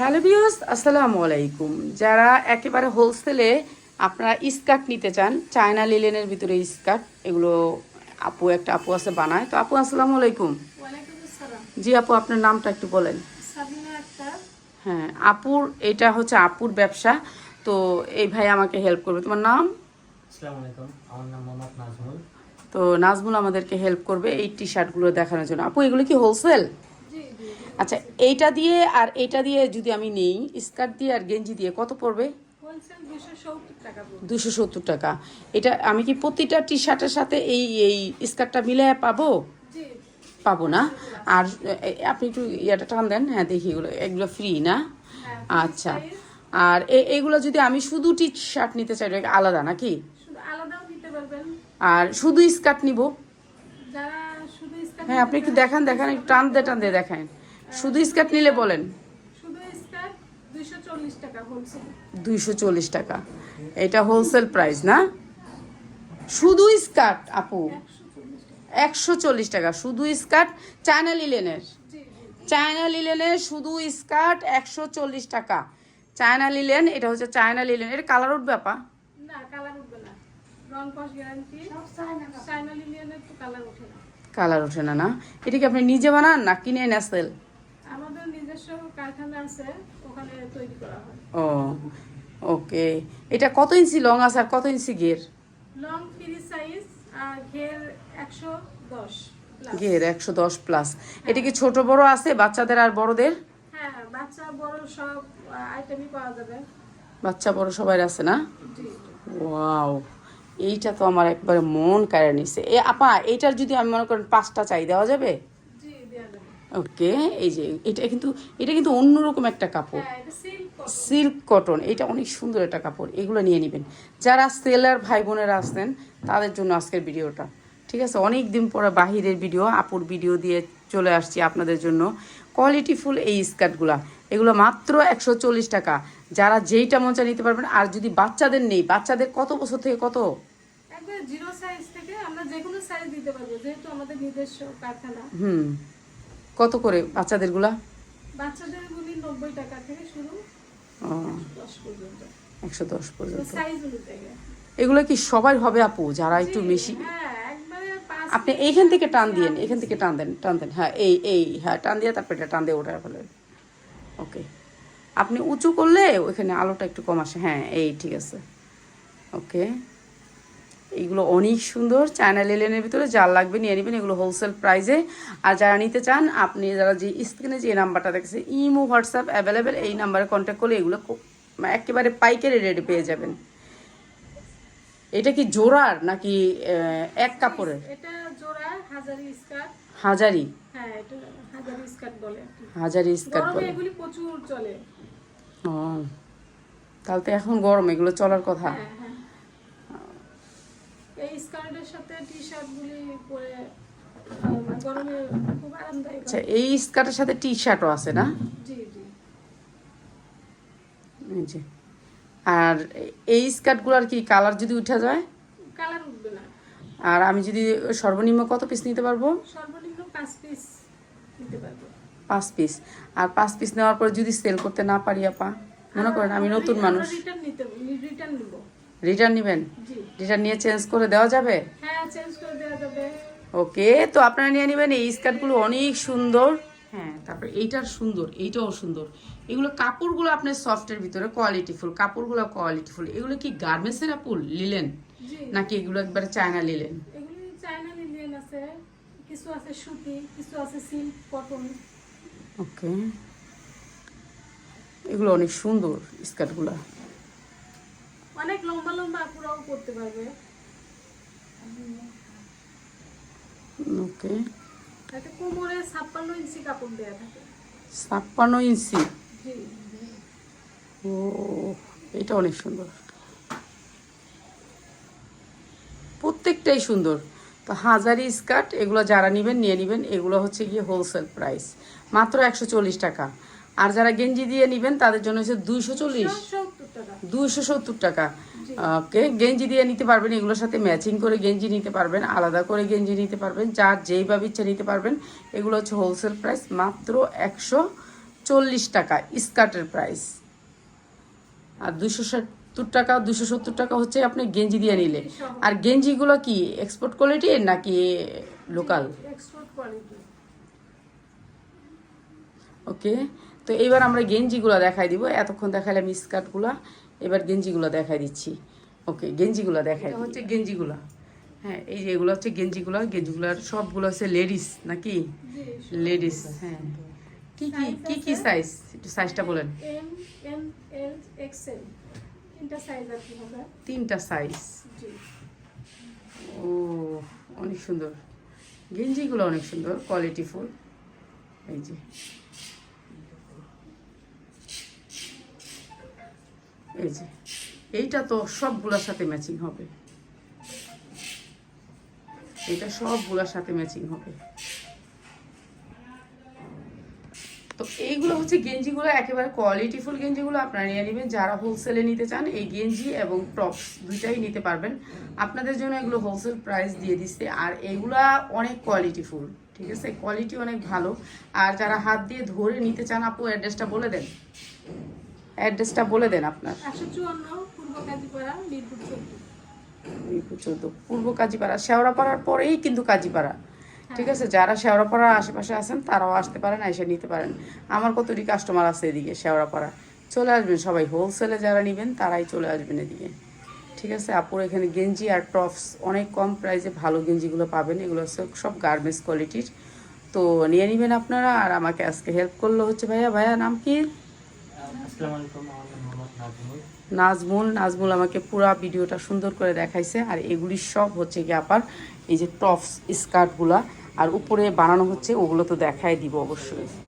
Hello বিয়স আসসালামু আলাইকুম। যারা একেবারে হোলসেলে আপনারা স্কার্ট নিতে চান চায়না লিলেনের ভিতরে স্কার্ট এগুলো আপু একটা আপু আছে বানায়। তো আপু আসসালামু আলাইকুম। ওয়ালাইকুম জি আপু আপনার নামটা একটু বলেন। হ্যাঁ আপুর এটা হচ্ছে আপুর ব্যবসা। তো এই ভাই আমাকে হেল্প করবে। তোমার নাম? আমার নাম মোহাম্মদ নাজমুল। তো নাজমুল আমাদেরকে হেল্প করবে এই টি শার্টগুলো দেখানোর জন্য। আপু এগুলো কি হোলসেল আচ্ছা এইটা দিয়ে আর এইটা দিয়ে যদি আমি নেই স্কার্ট দিয়ে আর গেঞ্জি দিয়ে কত পড়বে? দুশো সত্তর টাকা এটা আমি কি প্রতিটা টি শার্টের সাথে এই এই স্কার্টটা মিলে পাবো? পাবো না? আর আপনি একটু ইয়েটা টান দেন। হ্যাঁ দেখি এগুলো এগুলো ফ্রি না? হ্যাঁ, আচ্ছা। আর এগুলো যদি আমি শুধু টি শার্ট নিতে চাই আলাদা নাকি? আর শুধু স্কার্ট নিব? হ্যাঁ আপনি একটু দেখান দেখান একটু টান দিয়ে টান দিয়ে দেখান শুধু স্কার্ট নিলে বলেন। শুধু স্কার্ট টাকা দুইশো চল্লিশ টাকা। এটা হোলসেল প্রাইস না? শুধু স্কার্ট আপু। একশো চল্লিশ টাকা। শুধু স্কার্ট চায়না লিলেনের। চায়না লিলেনের শুধু স্কার্ট একশো চল্লিশ টাকা। চায়না লিলেন এটা হচ্ছে চায়না লিলেন। এটা কালার উঠবে আপা? না কালার উঠবে না। রং কস গ্যারান্টি চাইনা লিলিয়ানের তো কালার ওঠে না। কালার না না? এটা কি আপনি নিজে বানান না কিনে নেসেল নিজস্ব কারখানা আছে ওখানে তৈরি করা হয়। ও ওকে। এটা কত ইঞ্চি লং আছে আর কত ইঞ্চি গের লং ফ্রি সাইজ আর ঘের একশো দশ গের একশো দশ প্লাস এটা কি ছোট বড় আছে বাচ্চাদের আর বড়দের? হ্যাঁ বাচ্চা বড় সব আইটেমই পাওয়া যাবে। বাচ্চা বড় সবাই আছে না? ওয়াও এইটা তো আমার একবারে মন কাড়ে নিছে। এ আপা এইটার যদি আমি মনে করেন পাঁচটা চাই দেওয়া যাবে? ওকে এই যে এটা কিন্তু এটা কিন্তু অন্যরকম একটা কাপড়। হ্যাঁ সিল্ক সিল্ক কটন এটা অনেক সুন্দর একটা কাপড় এগুলো নিয়ে নেবেন। যারা সেলার ভাই বোনেরা আসতেন তাদের জন্য আজকের ভিডিওটা। ঠিক আছে অনেক দিন পরে বাহিরের ভিডিও আপুর ভিডিও দিয়ে চলে আসছি আপনাদের জন্য। কোয়ালিটিফুল এই স্কার্টগুলা এগুলো মাত্র একশো চল্লিশ টাকা। যারা যেইটা মঞ্চা নিতে পারবেন আর যদি বাচ্চাদের নেই বাচ্চাদের কত বছর থেকে কত? জিরো সাইজ থেকে আমরা যে কোনো সাইজ দিতে পারব যেহেতু আমাদের নিজস্ব কারখানা। হুম। কত করে বাচ্চাদেরগুলা বাচ্চাদের গুলি নব্বই টাকা থেকে শুরু। ও দশ পর্যন্ত। একশো দশ পর্যন্ত। সাইজ অনুযায়ী। এগুলো কি সবাই হবে আপু যারা একটু বেশি? হ্যাঁ আপনি এইখান থেকে টান দিয়েন এখান থেকে টান দেন টান দেন। হ্যাঁ এই এই হ্যাঁ টান দিয়ে তারপরে এটা টান দিয়ে ওঠায় ফেলেন ওকে। আপনি উঁচু করলে ওইখানে আলোটা একটু কম আসে। হ্যাঁ এই ঠিক আছে। ওকে। এইগুলো অনেক সুন্দর। চায়না লেলেনের ভিতরে যার লাগবে নিয়ে নেবেন এগুলো হোলসেল প্রাইসে আর যারা নিতে চান আপনি যারা যে স্ক্রিনে যে নাম্বারটা দেখছে ইমো হোয়াটসঅ্যাপ অ্যাভেলেবেল এই নাম্বারে কন্ট্যাক্ট করলে এগুলো মানে একেবারে পাইকারি রেটে পেয়ে যাবেন। এটা কি জোড়ার নাকি এক কাপড়ের? এটা জোড়া হাজারি স্কার্ট। হাজারি? হ্যাঁ এটা হাজারি স্কার্ট বলে। হাজারি স্কার্ট বলে। এগুলি প্রচুর চলে। ও তাহলে তো এখন গরম এগুলো চলার কথা। হ্যাঁ হ্যাঁ এই স্কার্টের সাথে টি শার্ট গুলি পরে আহ, মানে গরমে খুব আরামদায়ক আচ্ছা এই স্কার্টের সাথে টি শার্টও আছে না? জি জি। এই যে। আর এই স্কার্টগুলোর কি কালার যদি উঠে যায়? কালার উঠবে না। আর আমি যদি সর্বনিম্ন কত পিস নিতে পারব? সর্বনিম্ন পাঁচ পিস নিতে পারব। পাঁচ পিস আর পাঁচ পিস নেওয়ার পর যদি সেল করতে না পারি আপা মনে করেন আমি নতুন মানুষ। রিটার্ন নিতে রিটার্ন নিব। রিটার্ন নেবেন? রিটার্ন নিয়ে চেঞ্জ করে দেওয়া যাবে? হ্যাঁ চেঞ্জ করে দেওয়া যাবে ওকে তো আপনারা নিয়ে নেবেন এই স্কার্টগুলো অনেক সুন্দর। হ্যাঁ তারপরে এইটার সুন্দর এইটাও সুন্দর। এগুলো কাপড়গুলো আপনার সফটের ভিতরে কোয়ালিটিফুল কাপড়গুলো কোয়ালিটিফুল এগুলো কি গার্মেন্টসের আপুল লিলেন? নাকি এগুলো একবারে চায়না লিলেন? এগুলি চায়না লিলিয়ান আছে কিছু আছে সুতি কিছু আছে সিল্ক কটন ওকে। এগুলো অনেক সুন্দর স্কার্টগুলো। অনেক লম্বা লম্বা আপুরাও করতে পারবে। ওকে। তাতে কোমরে ছাপ্পান্ন ইঞ্চি কাপড় দেওয়া থাকে। ছাপ্পান্ন ইঞ্চি? জি। ও এটা অনেক সুন্দর। প্রত্যেকটাই সুন্দর। তো হাজারি স্কার্ট এগুলো যারা নেবেন নিয়ে নেবেন এগুলো হচ্ছে গিয়ে হোলসেল প্রাইস মাত্র একশো চল্লিশ টাকা। আর যারা গেঞ্জি দিয়ে নেবেন তাদের জন্য হচ্ছে দুইশো চল্লিশ দুইশো সত্তর টাকা। ওকে গেঞ্জি দিয়ে নিতে পারবেন এগুলোর সাথে ম্যাচিং করে গেঞ্জি নিতে পারবেন আলাদা করে গেঞ্জি নিতে পারবেন যার যেইভাবে ইচ্ছা নিতে পারবেন। এগুলো হচ্ছে হোলসেল প্রাইস মাত্র একশো চল্লিশ টাকা স্কার্টের প্রাইস আর দুশো সত্তর টাকা দুশো সত্তর টাকা হচ্ছে আপনি গেঞ্জি দিয়ে নিলে। আর গেঞ্জিগুলো কি এক্সপোর্ট কোয়ালিটির নাকি লোকাল ওকে তো এবার আমরা গেঞ্জিগুলো দেখাই দিব। এতক্ষণ দেখালাম স্কার্টগুলো এবার গেঞ্জিগুলো দেখাই দিচ্ছি। ওকে গেঞ্জিগুলো দেখাই হচ্ছে গেঞ্জিগুলো। হ্যাঁ এই যে এগুলো হচ্ছে গেঞ্জিগুলো। গেঞ্জিগুলোর সবগুলো হচ্ছে লেডিস নাকি? লেডিস হ্যাঁ। কি কি কি কি সাইজ একটু সাইজটা বলেন। এম এম এল এক্সেল তিনটা সাইজ ও অনেক সুন্দর। গেঞ্জিগুলো অনেক সুন্দর কোয়ালিটি ফুল এই যে। এই যে এইটা তো সবগুলোর সাথে ম্যাচিং হবে। এটা সবগুলোর সাথে ম্যাচিং হবে। তো এইগুলো হচ্ছে গেঞ্জিগুলো, একেবারে কোয়ালিটিফুল গেঞ্জিগুলো আপনারা নিয়ে নেবেন। যারা হোলসেলে নিতে চান, এই গেঞ্জি এবং টপস দুইটাই নিতে পারবেন। আপনাদের জন্য এগুলো হোলসেল প্রাইস দিয়ে দিচ্ছে। আর এগুলা অনেক কোয়ালিটিফুল ঠিক আছে? কোয়ালিটি অনেক ভালো। আর যারা হাত দিয়ে ধরে নিতে চান, আপু অ্যাড্রেসটা বলে দেন। অ্যাড্রেসটা বলে দেন আপনার। পূর্ব কাজীপাড়া পূর্ব শেওড়াপাড়ার পরেই কিন্তু কাজীপাড়া। ঠিক আছে? যারা শেওড়াপাড়ার আশেপাশে আছেন তারাও আসতে পারেন এসে নিতে পারেন। আমার কতটি কাস্টমার আছে এদিকে শেওড়াপাড়া? চলে আসবেন সবাই। হোলসেলে যারা নেবেন তারাই চলে আসবেন এদিকে। ঠিক আছে? আপুর এখানে গেঞ্জি আর টপস অনেক কম প্রাইসে ভালো গেঞ্জিগুলো পাবেন। এগুলো হচ্ছে সব গার্মেন্টস কোয়ালিটির তো নিয়ে নেবেন আপনারা আর আমাকে আজকে হেল্প করল হচ্ছে ভাইয়া। ভাইয়া নাম কি? নাজমুল। নাজমুল আমাকে পুরা ভিডিওটা সুন্দর করে দেখাইছে, আর এগুলি সব হচ্ছে কি আপার এই যে টপস, স্কার্টগুলা, আর উপরে বানানো হচ্ছে, ওগুলো তো দেখাই দিব অবশ্যই।